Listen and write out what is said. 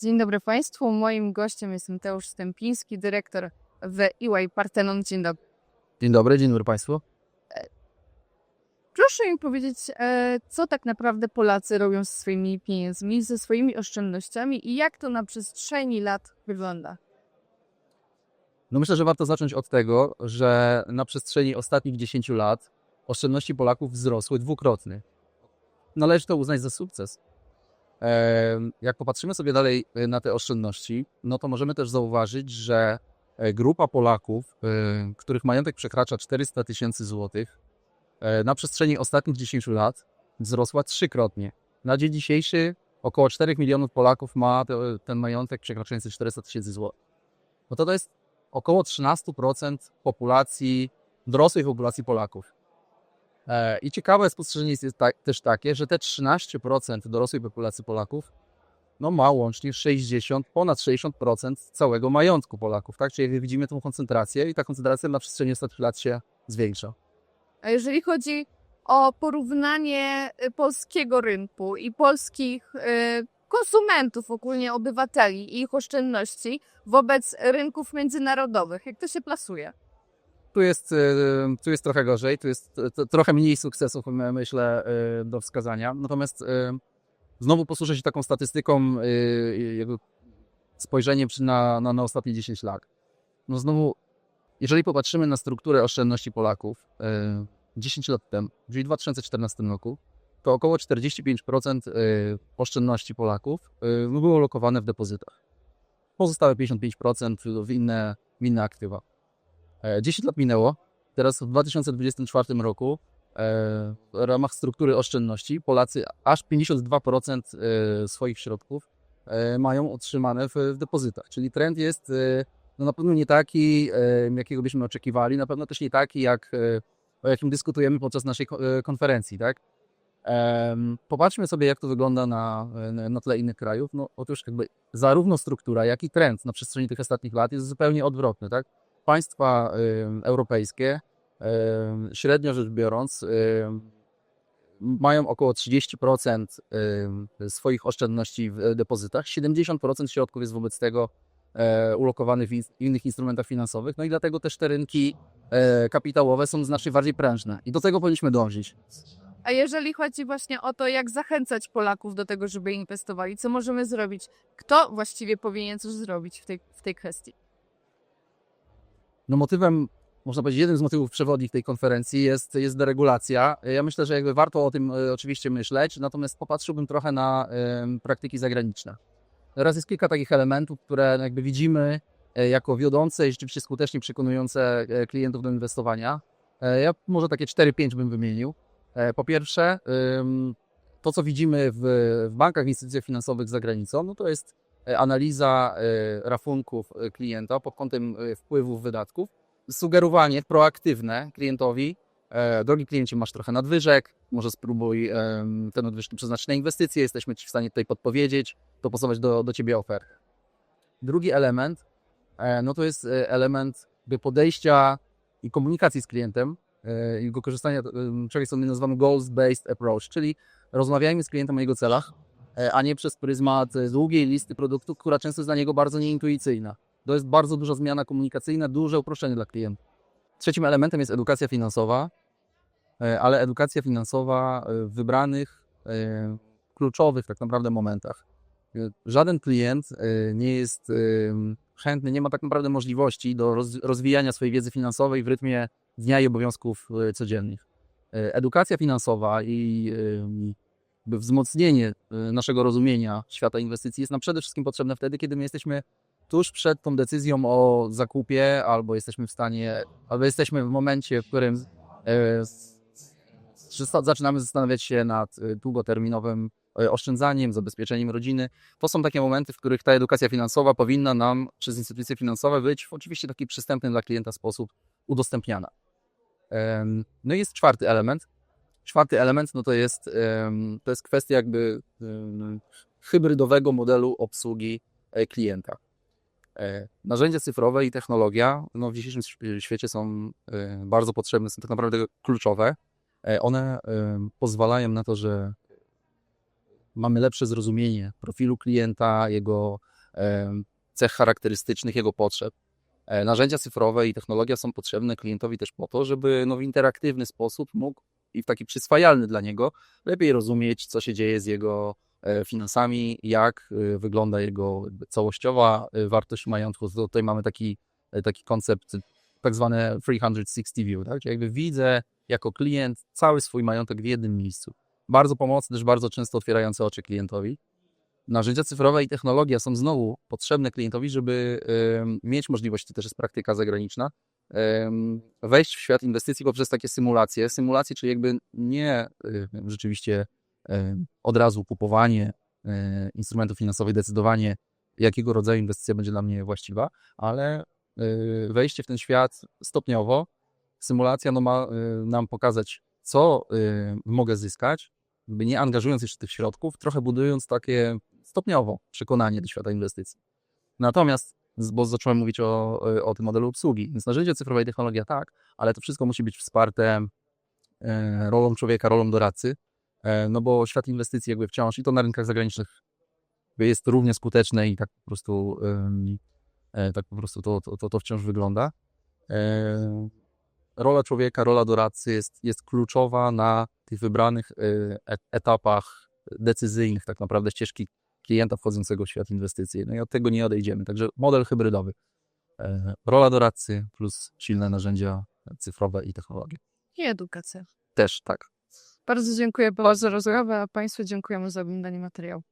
Dzień dobry Państwu. Moim gościem jest Mateusz Stępiński, dyrektor w EY Partenon. Dzień dobry. Dzień dobry, dzień dobry Państwu. Proszę mi powiedzieć, e, co tak naprawdę Polacy robią ze swoimi pieniędzmi, ze swoimi oszczędnościami i jak to na przestrzeni lat wygląda? No myślę, że warto zacząć od tego, że na przestrzeni ostatnich 10 lat oszczędności Polaków wzrosły dwukrotnie. Należy to uznać za sukces. Jak popatrzymy sobie dalej e, na te oszczędności, no to możemy też zauważyć, że e, grupa Polaków, e, których majątek przekracza 400 tysięcy złotych, na przestrzeni ostatnich 10 lat wzrosła trzykrotnie. Na dzień dzisiejszy około 4 milionów Polaków ma te, ten majątek przekraczający 400 tysięcy złotych. No to to jest około 13% populacji, dorosłej populacji Polaków. E, I ciekawe spostrzeżenie jest też takie, że te 13% dorosłej populacji Polaków no ma łącznie 60, ponad 60% całego majątku Polaków, tak? Czyli widzimy tą koncentrację i ta koncentracja na przestrzeni ostatnich lat się zwiększa. A jeżeli chodzi o porównanie y, polskiego rynku i polskich y, konsumentów, ogólnie obywateli i ich oszczędności wobec rynków międzynarodowych, jak to się plasuje? Tu jest, e, tu jest trochę gorzej, tu jest to- trochę mniej sukcesów, my- myślę, e, do wskazania. Natomiast znowu posłużę się taką statystyką, jakby spojrzeniem na, na, na ostatnie 10 lat. No znowu, jeżeli popatrzymy na strukturę oszczędności Polaków e, 10 lat temu, czyli w 2014 roku, to około 45% e, oszczędności Polaków było lokowane w depozytach. Pozostałe 55% w inne, w inne aktywa. E, 10 lat minęło. Teraz w 2024 roku e, w ramach struktury oszczędności Polacy aż 52% e, swoich środków e, mają otrzymane w, depozytach. Czyli trend jest e, no na pewno nie taki, e, jakiego byśmy oczekiwali, na pewno też nie taki, jak, e, o jakim dyskutujemy podczas naszej ko- e, konferencji. Tak? Popatrzmy sobie, jak to wygląda na- na tle innych krajów. No, otóż jakby zarówno struktura, jak i trend na przestrzeni tych ostatnich lat jest zupełnie odwrotny. Tak? Państwa europejskie, średnio rzecz biorąc, mają około 30% ym, swoich oszczędności w depozytach, 70% środków jest wobec tego e, ulokowanych w in- innych instrumentach finansowych, no i dlatego też te rynki e, kapitałowe są znacznie bardziej prężne i do tego powinniśmy dążyć. A jeżeli chodzi właśnie o to, jak zachęcać Polaków do tego, żeby inwestowali, co możemy zrobić? Kto właściwie powinien coś zrobić w tej, w tej kwestii? No motywem, można powiedzieć, jednym z motywów przewodnich tej konferencji jest, jest deregulacja. Ja myślę, że jakby warto o tym e, oczywiście myśleć, natomiast popatrzyłbym trochę na praktyki zagraniczne. Teraz jest kilka takich elementów, które jakby widzimy e, jako wiodące i rzeczywiście skutecznie przekonujące e, klientów do inwestowania. Ja może takie 4-5 bym wymienił. Po pierwsze, to co widzimy w, bankach, w instytucjach finansowych za granicą, no to jest analiza e, rachunków e, klienta pod kątem e, wpływów, wydatków, sugerowanie proaktywne klientowi, e, drogi kliencie, masz trochę nadwyżek, może spróbuj te nadwyżki przeznaczyć na inwestycje, jesteśmy Ci w stanie tutaj podpowiedzieć, dopasować do, do Ciebie ofertę. Drugi element, e, no to jest e, element podejścia i komunikacji z klientem e, jego korzystania e, czegoś, co my nazywamy goals-based approach, czyli rozmawiajmy z klientem o jego celach, e, a nie przez pryzmat e, długiej listy produktów, która często jest dla niego bardzo nieintuicyjna. To jest bardzo duża zmiana komunikacyjna, duże uproszczenie dla klienta. Trzecim elementem jest edukacja finansowa, e, ale edukacja finansowa e, w wybranych, e, kluczowych tak naprawdę momentach. E, Żaden klient e, nie jest e, chętny, nie ma tak naprawdę możliwości do roz- rozwijania swojej wiedzy finansowej w rytmie dnia i obowiązków e, codziennych. E, Edukacja finansowa i e, jakby wzmocnienie e, naszego rozumienia świata inwestycji jest nam przede wszystkim potrzebne wtedy, kiedy my jesteśmy tuż przed tą decyzją o zakupie, albo jesteśmy w stanie, albo jesteśmy w momencie, w którym s- zaczynamy zastanawiać się nad e, długoterminowym oszczędzaniem, zabezpieczeniem rodziny. To są takie momenty, w których ta edukacja finansowa powinna nam przez instytucje finansowe być w oczywiście taki przystępny dla klienta sposób udostępniana. No i jest czwarty element. Czwarty element no to, jest, to jest kwestia jakby hybrydowego modelu obsługi e, klienta. E, Narzędzia cyfrowe i technologia no w dzisiejszym świecie są bardzo potrzebne, są tak naprawdę kluczowe. E, One pozwalają na to, że mamy lepsze zrozumienie profilu klienta, jego cech charakterystycznych, jego potrzeb. Narzędzia cyfrowe i technologia są potrzebne klientowi też po to, żeby no, w interaktywny sposób mógł i w taki przyswajalny dla niego lepiej rozumieć, co się dzieje z jego e, finansami, jak e, wygląda jego całościowa e, wartość majątku. Tutaj mamy taki, taki koncept, tak zwane 360 view, tak? Czyli jakby widzę jako klient cały swój majątek w jednym miejscu. Bardzo pomocne, też bardzo często otwierające oczy klientowi. Narzędzia cyfrowe i technologia są znowu potrzebne klientowi, żeby em, mieć możliwość, to też jest praktyka zagraniczna, wejść w świat inwestycji poprzez takie symulacje. Symulacje, czyli jakby nie y, rzeczywiście od razu kupowanie e, instrumentów finansowych, decydowanie jakiego rodzaju inwestycja będzie dla mnie właściwa, ale y, wejście w ten świat stopniowo. Symulacja no, ma nam pokazać, co mogę zyskać, nie angażując jeszcze tych środków, trochę budując takie stopniowo przekonanie do świata inwestycji. Natomiast, bo zacząłem mówić o, o tym modelu obsługi, więc narzędzie cyfrowe i technologia tak, ale to wszystko musi być wsparte e, rolą człowieka, rolą doradcy, e, no bo świat inwestycji jakby wciąż i to na rynkach zagranicznych jest równie skuteczne i tak po prostu e, tak po prostu to, to, to, wciąż wygląda. E, rola człowieka, rola doradcy jest, jest kluczowa na tych wybranych e, et- etapach decyzyjnych, tak naprawdę ścieżki klienta wchodzącego w świat inwestycji. No i od tego nie odejdziemy. Także model hybrydowy. E, Rola doradcy plus silne narzędzia cyfrowe i technologie. I edukacja. Też tak. Bardzo dziękuję bardzo za rozmowę, a Państwu dziękujemy za oglądanie materiału.